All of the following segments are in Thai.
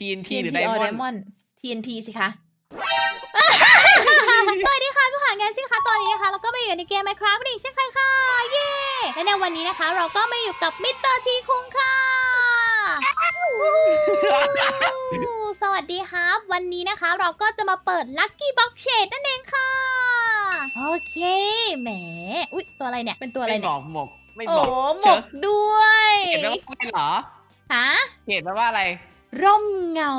TNT หรือ TNT ได or มอนด์ Diamond TNT สิคะ สวัสดีค่ะผู้หาเงินสิคะตอนนี้นะคะเราก็มาอยู่ในเกม Minecraft อีกเช่นเคยค่ะ เย้และในวันนี้นะคะ เราก็มาอยู่กับมิสเตอร์ทีคุงค่ะวู้สวัสดีครับ วันนี้นะคะ เราก็จะมาเปิด Lucky Box Shade นั่นเองค่ะ โอเค แหม อุ๊ย ตัวอะไรเนี่ย เป็นตัวอะไรไม่บเนี่ยอกหมก ไม่โอ้บอกหมกด้วย เห็นแล้วว่าอะไรเหรอฮะ เห็นแล้วว่าอะไร ร่มเงา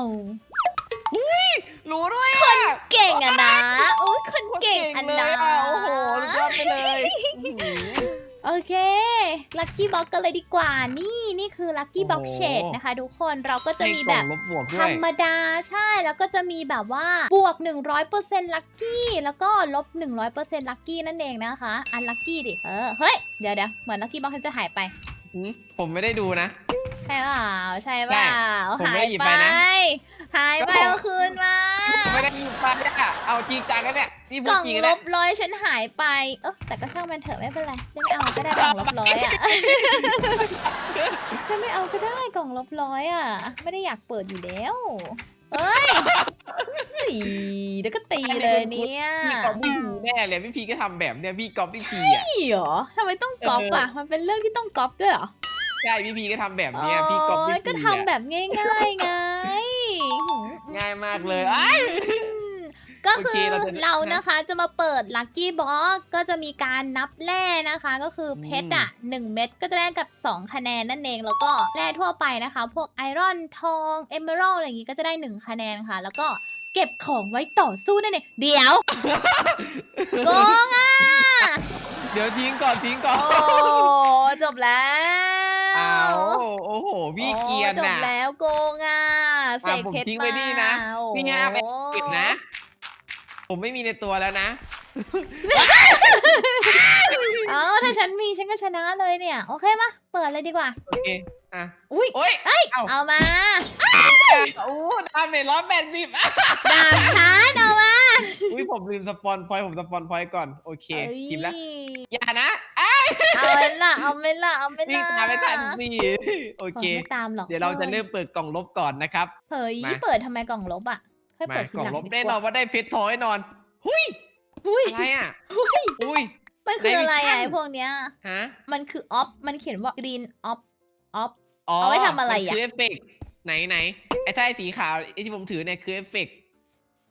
รู้ด้วยอะเก่งอะนะอุ้ยคนเก่งอันเลนะยอะโอ้โหสุดยอดไปเลยอื้อหือ โอเคลัคกี้บ็อกกันเลยดีกว่านี่นี่คือลัคกี้บ็อกโอ้โห เชดนะคะทุกคนเราก็จะมีให้แบกล่บองลบบวกธด้รวยรมดาใช่แล้วก็จะมีแบบว่าบวก 100%ลัคกี้แล้วก็ลบ 100%ลัคกี้นั่นเองนะคะ อันลัคกี้ดิเออเฮ้ย เดี๋ยวเดี๋ยวเหมือนลัคกี้บ็อกจะหายไปหืมผมไม่ได้ดูนะใช่เปล่าใช่เปล่าผมหาไม่ยหยิบไปไปนะหายไปก็ผม เอาคืนมาผมไม่ได้ยินไปอะเอาจริงจังกันเนี่ยนี่พูกดล่องจริงลนะบร้อยฉันหายไปเออแต่ก็ช่างมันเถอะไม่เป็นไรฉันไม่เอาก็ได้กล่องลบร้อยอะ ฉันไม่เอาก็ได้กล่องลบร้อยอะ ไม่ได้อยากเปิดอยู่แล้วเฮ้ยเฮ้ยเดี๋ยวก็ตีเลยเนี่ยพี่กอล์ฟพี่พีแน่เลยพี่พีก็ทำแบบเนี่ยพี่กอล์ฟพี่พีอะ นี่เหรอทำไมต้องก๊อปอะมันเป็นเรื่องที่ต้องก๊อปด้วยเหรอ ใช่พี่พีก็ทำแบบเนี้ยพี่กอล์ฟพี่โยพีก็ทำแบบง่ายๆไงหืมง่ายมากเลยไอ้ายก็คือโอเคเราจะเรานะคะจะมาเปิดลัคกี้บ็อกก็จะมีการนับแร่นะคะ ก็คือเพชรอะหนึ่งเม็ดก็จะได้กับ 2 คะแนนนั่นเองแล้วก็แร่ทั่วไปนะคะ พวกไอรอนทองเอเมอรัลอะไรอย่างงี้ก็จะได้ 1 คะแนนค่ะ แล้วก็เก็บของไว้ต่อสู้นั่นเองเดี๋ยว โกงอะ เดี๋ยวทิ้งก่อนทิ้งก่อโอ้นจบแล้วเอา โอ้โหพี่เกรียนโอ้จบน่ะ แล้วโกงอะเสกผมเพชรทิ้งไว้มานี่นะ โอ้นี่ฮะไปเก็บนะ ผมไม่มีในตัวแล้วนะ เอ้าถ้าฉันมีฉันก็ชนะเลยเนี่ย โอเคมาเปิดเลยดีกว่า โอเค อะ อุ้ยโอ้ย เอ้ย เอ้าเอามา โอ้ดาเมจร้อยแปดสิบดาบฉันเอามา อุ้ยผมลืมสปอนพอยต์ผมสปอนพอยต์ก่อน โอเคเอ้ยพิมพ์แล้วอย่านะอ้ายเอาเมล่ะเอาเมล่ะเอาเมวิ่งล่ะตามไม่ทันสิโอเออเค ไม่ตามหรอกเดี๋ยวเราจะเริ่มเปิดกล่องลบก่อนนะครับ เฮ้ยมา เปิดทำไมกล่องลบอะค่อยมาเปิดทีกล่องหลังลบดีแน่กนอนว่าว่าได้เพชรทองแน่นอน หุยอุ้ยอะไรอะอุ้ยอุ้ย มันคืออะไรในวิชั่อะนไอ้พวกเนี้ย ฮะมันคือออฟมันเขียนว่า green off off อ๋อเอาไว้ทำอะไรอะ มันคือเอฟเฟกต์ไหนไหนไอ้ถ้าไอ้สีขาวไอ้ที่ผมถือเนี่ยคือเอฟเฟกต์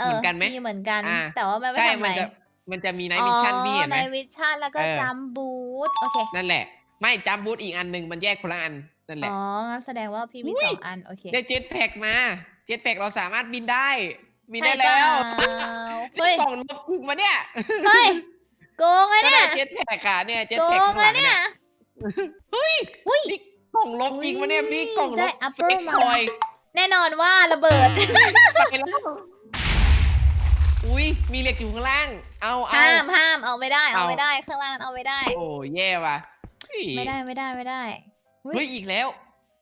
เอเหมืออนกันไหมมีเหมือนกัน อ่า แต่ว่ามันไม่ใช่ ทำอะมัไรจะ มันจะมีไนท์มิชชั่นพี่เห็นไหม ในวิชั่นแล้วก็เออ จัมบูทโอเค นั่นแหละ ไม่จัมบูทอีกอันหนึ่งมันแยกคนละอัน นั่นแหละ อ๋อ งั้นแสดงว่าพี่มีอุ้สยองอัน โอเคได้เจ็ตแพ็กมา เจ็ตแพ็กเราสามารถบินได้ บินได้ใช่แล้วเปล่าเฮ้ย กล่องลบจริงมาเนี่ยเฮ้ย โกงอะก็เนี่ได้ยเจ็ตแพ็กอะเนี่ย เจ็ตโกแพ็กงข้างหอะลังเนี่เนี่ย ย เฮ้ยอุ้ย นี่กล่องลบจริงมาเนี่ยพี่กล่องลได้บ upper เฟกมา คอยแน่นอนว่าระเบิด ไปแล้ว อุ้ยมีเหล็กอยู่ข้างล่าง เอาเอา ห้ามห้ามเอาไม่ได้เอาเอา ไม่ได้ข้างล่างนั้นเอาไม่ได้ โอ้แย่ว่ะเฮ้ยไม่ได้ไม่ได้ไม่ได้เฮ้ยอีกแล้ว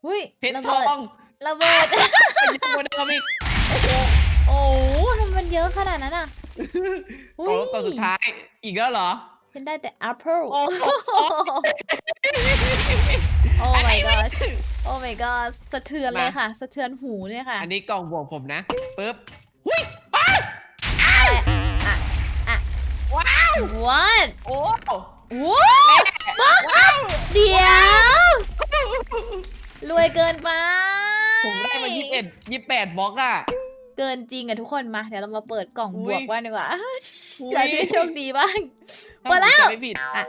อุ้ยเพชรระทเบิดองระเบิด ไปยังกว่าเดิมอีกโอ้โหทำไมมันเยอะขนาดนั้นอะกล่องลบตัวสุดท้าย อีกแล้วเหรอ ฉันได้แต่ apple โอ้โหโอ้ my god โอ้ my god สะเทือนเลยค่ะ สะเทือนหูเลยค่ะ อันนี้กล่องบวกผมนะปึ๊บอะไรอะอะ ว้าว what โอ้ what บักอัพเดี๋ยว รวยเกินไปผมได้มายี่สิบเอ็ดยี่สิบแปดบล็อกอะเกินจริงอะทุกคนมา เดี๋ยวเรามาเปิดกล่องอุ๊บย วกว่าดีกว่าอุ๊ยเราจะได้โชคดีบ้างถ้ามาผมแล้วจำไม่ผิดอะ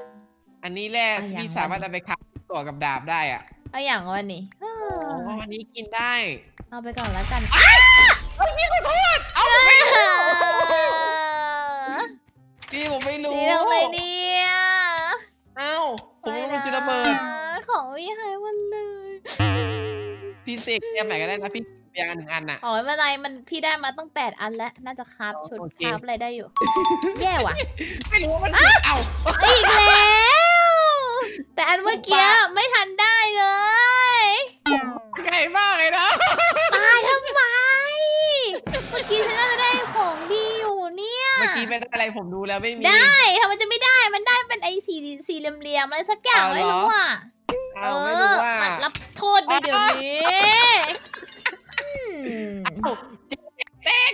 อันนี้แรกอะอย่าง ที่นั้นสามารถเอาไปคับต่อกับดาบได้อะเอาอย่างวันนี้เออ๋อออันนี้กินได้เอาไปก่อนแล้วกัน เอ้ยพี่ขอโทษ เอาผมไม่รู้ พี่ผมไม่รู้ นี่ทำไมเนี่ยเอ้าผมรู้มันคือระเบิดไม่นะของพี่หายหมดเลย พี่เสกเนี่ยใหม่ก็ได้นะพี่เพียงอันหนึ่งอันน่ะ อ๋อไม่เป็นไรมันพี่ได้มาตั้งแปดอันแล้ว น่าจะคราฟอ๋อชุดโอเค คราฟอะไรได้อยู่ แย่ว่ะ ไม่รู้ว่ามันผิดเอ้า อีกแล้ว แต่อันเมื่อกี้ไม่ทันได้เลย ไกลมากเลยนะ ตายทำไม เมื่อกี้ฉันน่าจะได้ของดีอยู่เนี่ย เมื่อกี้ ไม่ได้อะไรผมดูแล้วไม่มี ได้ทำไมจะไม่ได้ มันได้เป็นไอ้สีสีเหลี่ยมๆอะไรสักอย่างเอาเหรอไม่รู้อะเอาไม่รู้ว่ามันรับโทษด้วยเดี๋ยวนี้อืมแตก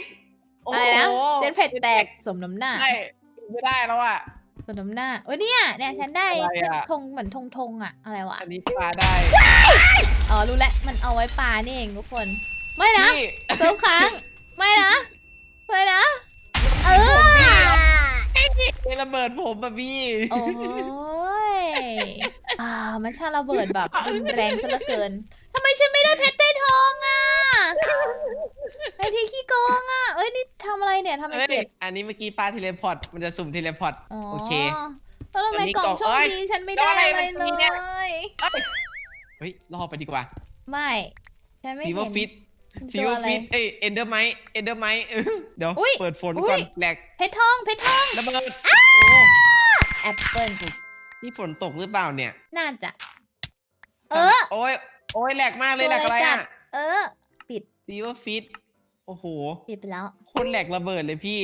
โอ้อะไรนะโหเจ็ตแพ็กแตกสมน้ำหน้าใช่ไม่ได้แล้วอะ สมน้ำหน้าโอ้ยเนี่ยเนี่ยฉันได้อะไรอะ ธงเหมือนธงธงอะอะไรวะ อันนี้ปลาได้อ๋อ รู้แล้ว มันเอาไว้ปลานี่เองทุกคน ไม่นะพี่เติมค้าง ไม่นะ ไม่นะเออเป็น ระเบิดผมอะพี่ โอ้ยอ่า มันช่างระเบิดแบบรุนแรงซะเหลือเกินทำไมฉันไม่ได้เพชรได้ทองอะไอที่ขี้โกงอะ เอ้ยนี่ทำอะไรเนี่ยทำไมเอ้ยเจ็บอันนี้เมื่อกี้ปลาเทเลพอร์ตมันจะสุ่มเทเลพอร์ตอ๋อโอเคแล้วทำไมอันนี้กล่องกล่องโชคเอ้ยดีฉันไม่ได้แล้วอะไรอะไรมันมีเนี่ยเลยเฮ้ยรอไปดีกว่า ไม่ ฉันไม่ซีเห็นเวอร์ฟิต ซีตัเววออะร์ไร ฟิตเอ้ยเอนเดอร์ไมเอนเดอร์ไมเดี๋ยวอุ๊ยเปิดฝนอุ๊ย ก่อนแหลกเพชรทองเพชรทองระเบิดแอปเปิลนี่ฝนตกหรือเปล่าเนี่ยน่าจะ เออ โอ้ยโอ้ยแหลกมากเลยตัวแหลกอะไรกัอะด เออปิดซีเวอร์ฟิตโอ้โหปิดไปแล้ว โคนแหลกระเบิดเลยพี่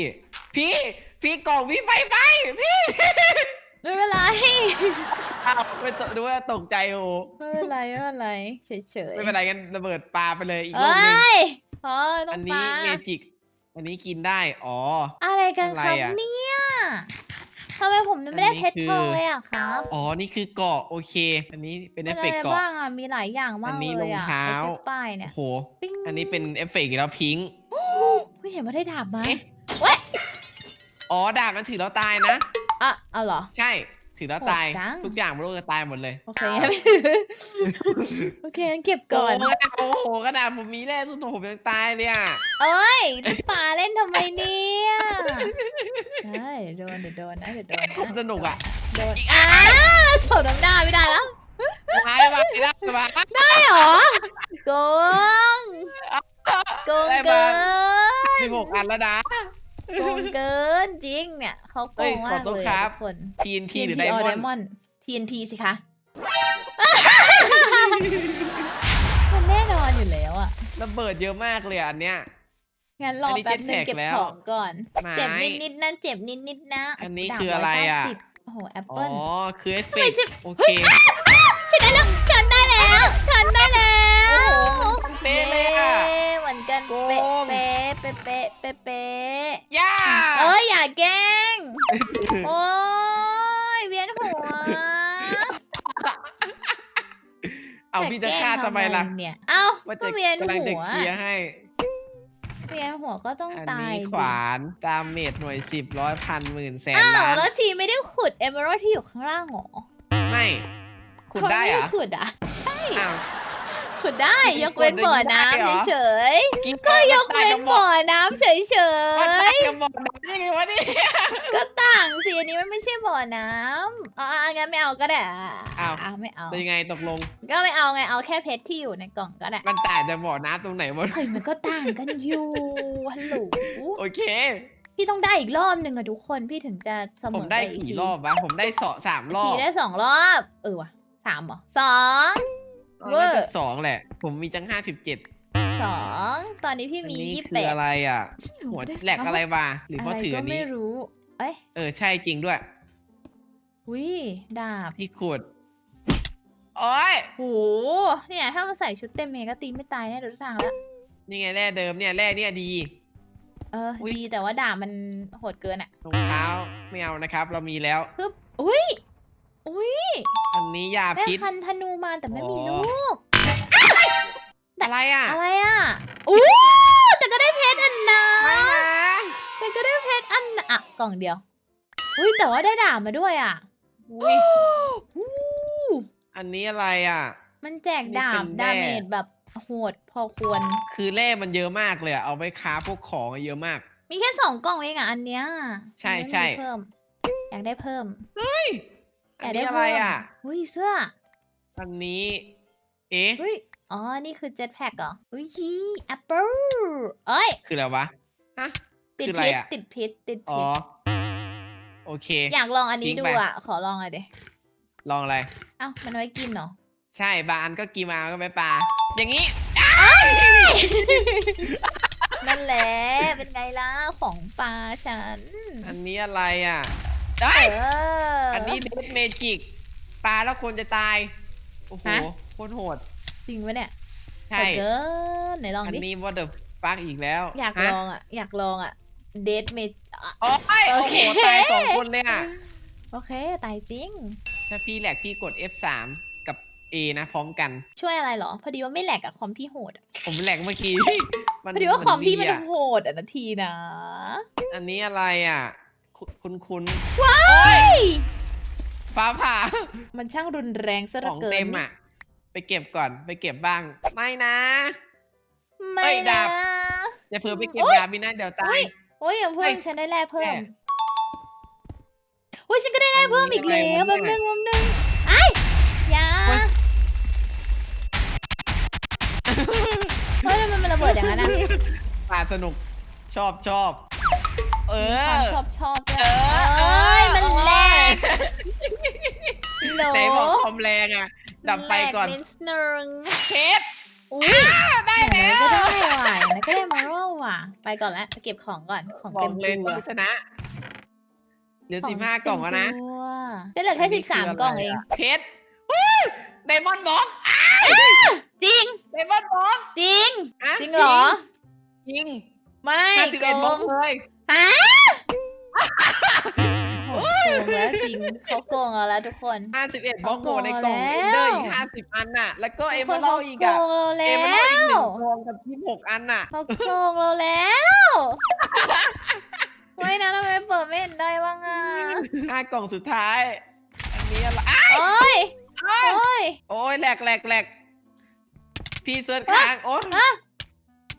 พี่พี่กล่องพี่ไฟไหมพี่ไม่เป็นไร อ้าวไม่ตดูว่าตกใจโอ้ไม่เป็นไรไม่เป็นไรเฉยๆไม่เป็นไรกันระเบิดปลาไปเลยอีกรอบหนึง้ยพอต้อัอนงนี้ปาเมจิก อันนี้กินได้ อ๋อ อะไรกันครับอะไรอะเนี่ยทำไมผมไม่ได้อันนี้เพชรคือ ทองเลยอะครับอ๋อ นี่คือเกาะโอเค อันนี้เป็นเอฟเฟกต์อะไรเกาะ บ้างอะมีหลายอย่างมากอันนี้เลยอะรองเท้า ไอ้ป้ายเนี่โอ้โห ปิ้งอันนี้เป็นเอฟเฟกต์อีกแล้วพิงค์ เฮ้ยเห็นว่าได้ดาบมาเอ๊ะเว้ยอ๋อดาบมันถือแล้วตายนะ อะเอาเหรอ ใช่ ถือแล้วตาย โหดจัง ทุกอย่างบนโลกจะตายหมดเลยโอเคงั้นไม่ถือโอเคงั้นเก็บก่อนโโหโอ้โหกระดาษผมมีแร่สุดโหผมยังตายเลยอะเอ้ยทุกป่าเล่นทำไมเนี่ยเฮ้ยเดี๋ยวโดนเดี๋ยวโดนนะเดี๋ยวโดนผมนะสนุกอะโดนอ้าสดน้ำหน้าไม่ได้แล้วตายมาไม่ได้มาได้เหรอโกงโกงได้เกิมานสิบหกอันแล้วนะ โกงเกินจริงเนี่ยเขาโกเฮ้ยงขอมากโทษเลยครับทุกคน TNT หรือ TNT ได or มอนด์ Diamond TNT สิคะมันแน่นอนอยู่แล้วอะระเบิดเยอะมากเลยอะอันเนี้ยงั้นรออันนี้แป๊บนึง jetpack เก็บแล้วของก่อนไม้เจ็บนิดๆนะเจ็บนิดๆนะอันนี้ดาบคืออะไรอะ190โอ้โหแอปอ๋อเปิ้ลคือเอฟเฟทำไมกต์ชิบโอเฮ้เคยฉันได้แล้วฉันได้แล้วฉันได้แล้วโอ้โห มันเป๊ะเลยอะย้เหมือนกันโกง เป๊ะเป๊ะเป๊ะเป๊ะเป๊ะเป๊ะย่าเอ้ยอย่าแกล้งโอ้ยเวียนหัวเอาพี่จะฆ่าทำไมล่ะเนี่ยเอ้าว่าก็จะเวียนกำลังหัจะวเคลียร์ให้ เวียนหัวก็ต้องอันตายนี้ดิขวานดาเมจหน่วยสิบร้อยพันหมื่นแสนอ้าวล้านแล้วทีไม่ได้ขุดเอเมอรัลที่อยู่ข้างล่างเหรอไม่ขุดได้ทำมเหรม่อะขุดอะ อ้าว ขุดได้ยกเว้นบ่อน้ำเฉยกินๆก็ยกเว้นบ่อน้ำเฉยมันๆตายกับบอกได้ยังไงวะเนี่ยก็ต่างสิอันนี้มันไม่ใช่บ่อน้ำอ่างั้นไม่เอาก็ได้อะอ้าว อะไม่เอา เป็นยังไงตกลง ก็ไม่เอาไงเอาแค่เพชรที่อยู่ในกล่องก็ได้มันต่างจากบ่อน้ำตรงไหนวะเฮ้ยมันก็ต่างกันอยู่ฮัลโหลโอเค พี่ต้องได้อีกรอบหนึ่งอะทุกคนพี่ถึงจะเสมผมอได้ปอีกี่ทีรอบวะผมได้สองสามรอทีบได้สองรอบ เออว่ะสามเหรอสอง เวอร์น่าจะสองแหละ ผมมีจังห้าสิบเจ็ดสองตอนนี้พี่อันมีนี้ยี่สิบคืแปอดอะไรอะ หัวแหลกอะไรวะหรือเพราะถืออันก็นี้ ไม่รู้ เอ้ยเออใช่จริงด้วย วิดาบที่ขุดโอ้ยโหเนี่ยถ้ามันใส่ชุดเต็มเมย์ก็ตีไม่ตายแน่ทุกทางแล้วนี่ไงแร่เดิมเนี่ยแร่เนี่ยดี เอออุ๊ย ดีแต่ว่าดาบมันโหดเกินอะรองเท้าไม่เอานะครับ เรามีแล้ว ปึ๊บอุ้ย อุ้ยอันนี้ยาได้พิษ คันธนูมาแต่ไม่มีอ๋อ ลูก อะไรอะอะไรอะอู้แต่ก็ได้เพชรอันนะไม่นะแต่ก็ได้เพชรอันนะอะกล่องเดียว อุ้ยแต่ว่าได้ดาบมาด้วยอะอุ๊ยอู้อันนี้อะไรอะ มันแจกดาบนี่เป็นแร่ ดาเมจแบบโหดพอควร คือแร่มันเยอะมากเลยอะเอาไปค้าพวกของอะเยอะมาก มีแค่สองกล่องเองอะอันเนี้ยใช่มันไม่มีใช่เพิ่มอยากได้เพิ่มอัอนยากนี้ได้อะไรเพิ่มอะ อุ้ยเสื้ออันนี้ เอ๊ะ อุ้ยอ๋อ นี่คือเจ็ตแพ็กเหรอ อุ้ยแอปเปิลเอ้ย คืออะไรวะ ฮะ ติดคืออะไรพิษอะติดพิษ ติดอ๋อพิษโอเค อยากลองอันนี้ทิ้งดูไป อะ ขอลองหน่อยดิลองอะไร เอ้ามันไว้กินเหรอ ใช่ บางอันก็กินมาก็ไม่ปลา อย่างนี้ นั่นแหละ เป็นไงล่ะ ของปลาฉัน อันนี้อะไรอะ ได้ เอออัอันนี้เดสเมจิกปลาแล้วคนจะตาย โอ้โหฮะโคตรโหด จริงปะเนี่ยใช่โหดเกินไหนลองอันดิ นี้ what the ปักอีกแล้วอยากฮะลองอะ อยากลองอะ เดทเมจ โอ้ยโอโอ้เคโหตายสองคนเลยอะ โอเค ตายจริง ถ้าพี่แหลกพี่กด F3 กับ A นะพร้อมกัน ช่วยอะไรเหรอ พอดีว่าไม่แหลกกับคอมพี่โหดอะผมแหลกเมื่อกี้ พอดีว่าคอมพี่มันดีอะโหดอะนาทีนะ อันนี้อะไรอะ คุณคุณคุณว้ายฟ้าผ่ามันช่างรุนแรงซะเหขลือองเกินเต็มอะ ไปเก็บก่อนไปเก็บบ้าง ไม่นะ ไม่เอ้ยดานะ บ อย่าเพิ่งไปเก็บโอ๊ย ยาบินะเดี๋ยวตาโอ๊ยย โอ้ยอย่าเพิ่เฮ้งยฉันได้แลกเพิ่มแม่โอ้ยฉันก็ได้แลกเพิ่มอีกแล้วอัแป๊นบนี้นึอะไรงแป๊บนึงไอ้ยอยาโอ๊ย เฮ้ยทำไมมันระเบิดอย่างนั้นอะ ป่าสนุกชอบชอบ เอความอ ชอบชอบด้วเอยอเอ้ยมันแรงโหลไหนบอกคอมแรงอะ ดับไฟก่อนแลนิดนึงเพชรอุ้ยได้อย่างแล้นั้นวก็ได้ว่ะอย่างนั้นก็ได้มาโรว่ะ ไปก่อนแล้วไปเก็บของก่อนของบอเต็กมเลยตัวต้องชนะ เหลือขสิบห้ากล่องแล้วนะเต็มตัวจะเหลือแค่สิบสามกล่องเอง เพชรไดมอนด์บ็อกจริง ไดมอนด์บ็อกจริงอะจริงเหรอ จริงไม่ห้าสิบโกเอ็ดบ็อกงเลย ฮะโอ้โหโกงแล้วจริงเขาโกงเราแล้วทุกคน ห้าสิบเอ็ดบ็อกเขาโหโกงในกล่องแล้วเอนเดอร์อีกห้าสิบอันน่ะ แล้วก็เอเมอเขารัลอีกอะโกงเราเอแล้เมอรัลอีกหนึ่วงกล่องกับยี่สิบหกอันน่ะ เขาโกงเราแล้วไม่นะทำไมเปิดไม่เห็นได้บ้างอะห้ากล่องสุดท้าย อันนี้อะไรอ้าวโอ้ยอ้าวโอ้ยโอ้ยแหลกแหลกแหลกพี่เซิร์ชค้างโอ้ยฮะ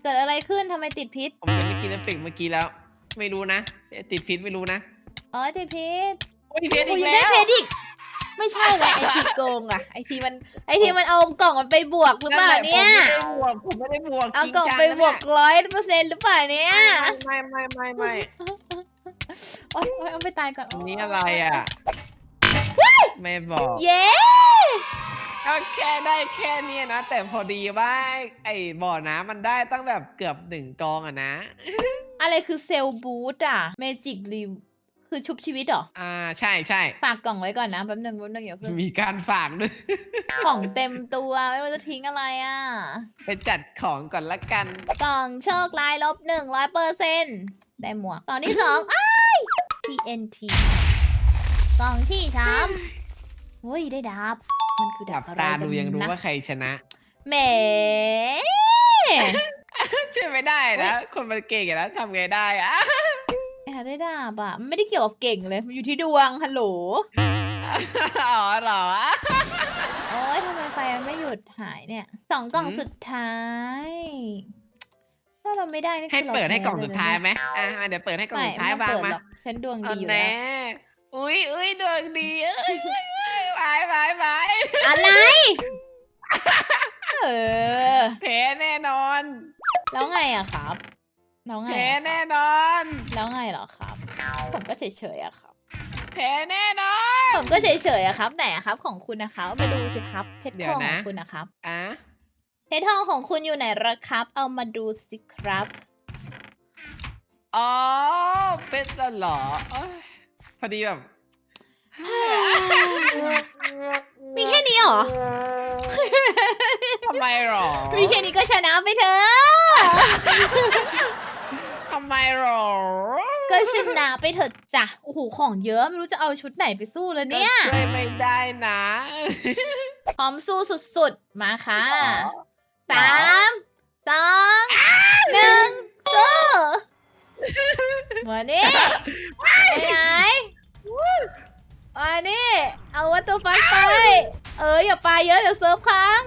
เกิดอะไรขึ้นทำไมติดพิษ ผมจะไม่กินเอฟเฟกต์เมื่อกี้แล้ว ไม่รู้นะ ติดพิษไม่รู้นะอ๋อติดพิษโอ้ยเพชรโอ้อียกยังแล้ได้วเพชรอีกไม่ใช่แหละไอทีโกงอะไอทีมันไอทีมันเอากล่องมันไปบวกหรือเปล่าเนี่ยผมไม่ได้บวกผมไม่ได้บวกเอาจริงกล่องจังไปนะบวกร้อยเปอร์เซ็นต์หรือเปล่าเนี่ยไม่ไม่ไม่ไม่โอ๊ยโอ๊ยเอาไปตายก่อนอันนี้อะไรอะไม่บอกเย้ก็แค่ได้แค่เนี้ยนะ แต่พอดีว่าไอ้บ่อน้ำมันได้ตั้งแบบเกือบหนึ่งกองอะนะ อะไรคือเซลบูตอะเมจิกรีคือชุบชีวิตเหรอ อ่าใช่ใช่ฝากกล่องไว้ก่อนนะแป๊บนึงแป๊บนึงอย่าเพิ่งมีการฝากด้วย ของเต็มตัว ไม่รู้จะทิ้งอะไรอะ ไปจัดของก่อนละกัน กล่องโชคลายลบหนึ่งร้อยเปอร์เซ็นได้หมวกกล่องที่สองอ้าย TNT กล่องที่สามเฮ้ยได้ดาบ มันคือหดาลับบอะไรตากันดูยังรู้นะว่าใครชนะแหมช่วย ไม่ได้นะ คนมันเก่งอะนะทำไงได้อะแอบได้ดาบอะมันไม่ได้เกี่ยวกับเก่งเลย มันอยู่ที่ดวงฮัลโหล อ๋อเหรอ โอ้ยทำไมไฟมันไม่หยุดหายเนี่ยสองกล่องหืม สุดท้าย ถ้าเราไม่ได้นี่ให้คือราเปิดให้กล่องแพ้สุดนะท้ายเนี่ไหมอะเดี๋ยวเปิดให้กล่องไม่สุดท้ายไม่บ้างเปิดมาหรอกฉันดวงอัดีนอยู่แน่แล้วอุ้ยอุ้ยดวงดีเอ้ยเอ้ยเอ้ยไปไปไปอะไร เออ แพ้แน่นอน แล้วไงอะครับ แล้วไงแพ้อะคแน่รับนอน แล้วไงเหรอครับ ผมก็เฉยๆอะครับ แพ้แน่นอน ผมก็เฉยๆอะครับไหนอะครับ ของคุณนะครับมาดูสิครับ เพชรเดี๋ทยวองขนะ องคุณนะครับ อะเพชรทองของคุณอยู่ไหนละครับ เอามาดูสิครับ อ๋อ เป็นตลอเอ้ยพอดีแบบ มีแค่นี้เหรอทำไมหรอมีแค่นี้ก็ชนะไปเถอะทำไมหรอ ก็ชนะไปเถอะจ้ะ โอ้โห ของเยอะไม่รู้จะเอาชุดไหนไปสู้แล้วเนี่ยก็ช่วยไม่ได้นะพร้อมสู้สุดๆ มาค่ะอ๋อสามสองหนึ่งสู้มานี่ไปไหนมานี่ เอาวัตถุฟันไป เอออย่าปาเยอะเดี๋ยวเซิร์ฟค้าง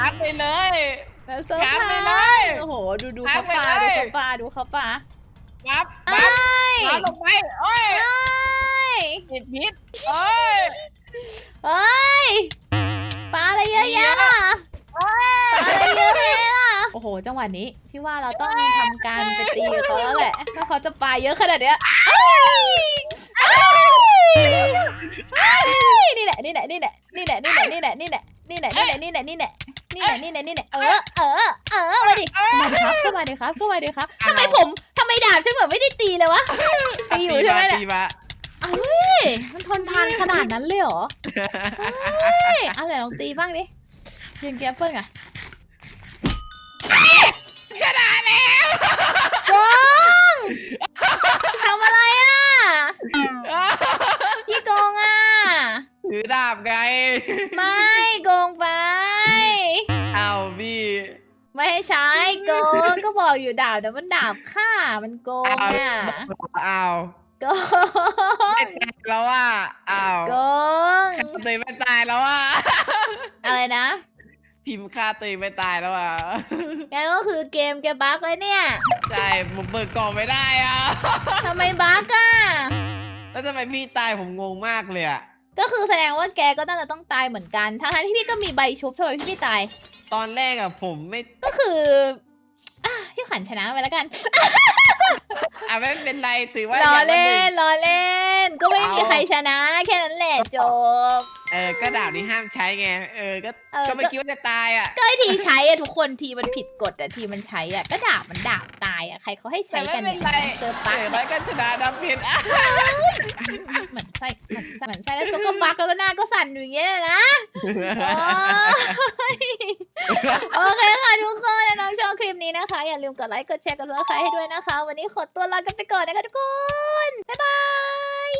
คัดไปเลยเดี๋ยวเซิร์ฟค้างไปค้างเลยโอ้โห ดูดูค้างเขาไปปาเลดูย เขาปาดูเขาปาปั๊บไอ้ปั๊บมาลงไปโอ้ยไอ้ผิดพิษโอ้ยเอ้ยปลาอะไรเยอะแยะล่ะโอ้ปลาอะไรเยอะแยะล่ะโอ้โห จังหวะนี้ พี่ว่าเราต้องทำการไปตีกับเขาแล้วแหละ ถ้าเขาจะปลาเยอะขนาดเนี้ยเอ้ยเอ้ยเอ้ยนี่แหละ นี่แหละ นี่แหละ นี่แหละ นี่แหละ นี่แหละ นี่แหละ นี่แหละ นี่แหละ นี่แหละ นี่แหละ นี่แหละนี่แหละนี่แหละเออเออเออมาดิมาดิครับก็มาดิครับก็มาดิครับทำไมผมทำไมดาบฉันเหมือนไม่ได้ตีเลยวะตีอยู่ใช่ไหมเนี่ยตีมาเอ้ยมันทนทานขนาดนั้นเลยเหรอเฮ้ยเอาไหนลองตีบ้างดิยืนเกียร์เปิ้ลก่อนชนะแล้วโกงทำอะไรอะพี่โกงอะถือดาบไง ไม่โกงไปเอาพี่ ไม่ให้ใช้โกงก็บอกอยู่ดาบเดี๋ยวมันดาบฆ่ามันโกงอะเอาโกไม่งตายแล้วว่าเอาโกงฆ่าตัวเองไม่ตายแล้วว่าอะไรนะ พิมพ์ฆ่าตัวเองไม่ตายแล้วอะงั้นก็คือเกมแกบั๊กเลยเนี่ยใช่ผมเปิดกล่องไม่ได้อะทำไมบั๊กอะแล้วทำไมพี่ตายผมงงมากเลยอะก็คือแสดงว่าแกก็น่าจะต้องตายเหมือนกัน ทั้งๆที่พี่ก็มีใบชุบทำไมพี่ไม่ตาย ตอนแรกอะผมไม่ ก็คืออะพี่ขันชนะไปแล้วกันอะไม่เป็นไรถือว่าล้ออย่างละหเล่นึ่นงล้อเล่น ก็ไม่มีเอาใครชนะ แค่นั้นแหละจบ เออก็ดาบนี้ห้ามใช้ไงเออก็เออ ก็ไม่ก็คิดว่าจะตายอะก็ไอทีใช้อะทุกคนทีมันผิดกฎอะทีมันใช้อะก็ดาบมันดาบตายอะใครเขาให้ใช้แต่กันไม่เนี่เป็นไรยเจอปักเออเนี่แล้ยวก็ชนะดำเพ็ญอะเหมือนไส้เหมือนไส้เหมือนไส้แล้วตัวก็ปักแล้วก็หน้าก็สั่นอยู่อย่างเงี้ยนะ โอ้ยโอเคค่ะทุกคนถ้าน้องชอบคลิปนี้นะคะ อย่าลืมกดไลค์กดแชร์กดซับสไครต์ให้ด้วยนะคะ วันนี้ขอตัวลากันไปก่อนนะคะทุกคน บ๊ายบาย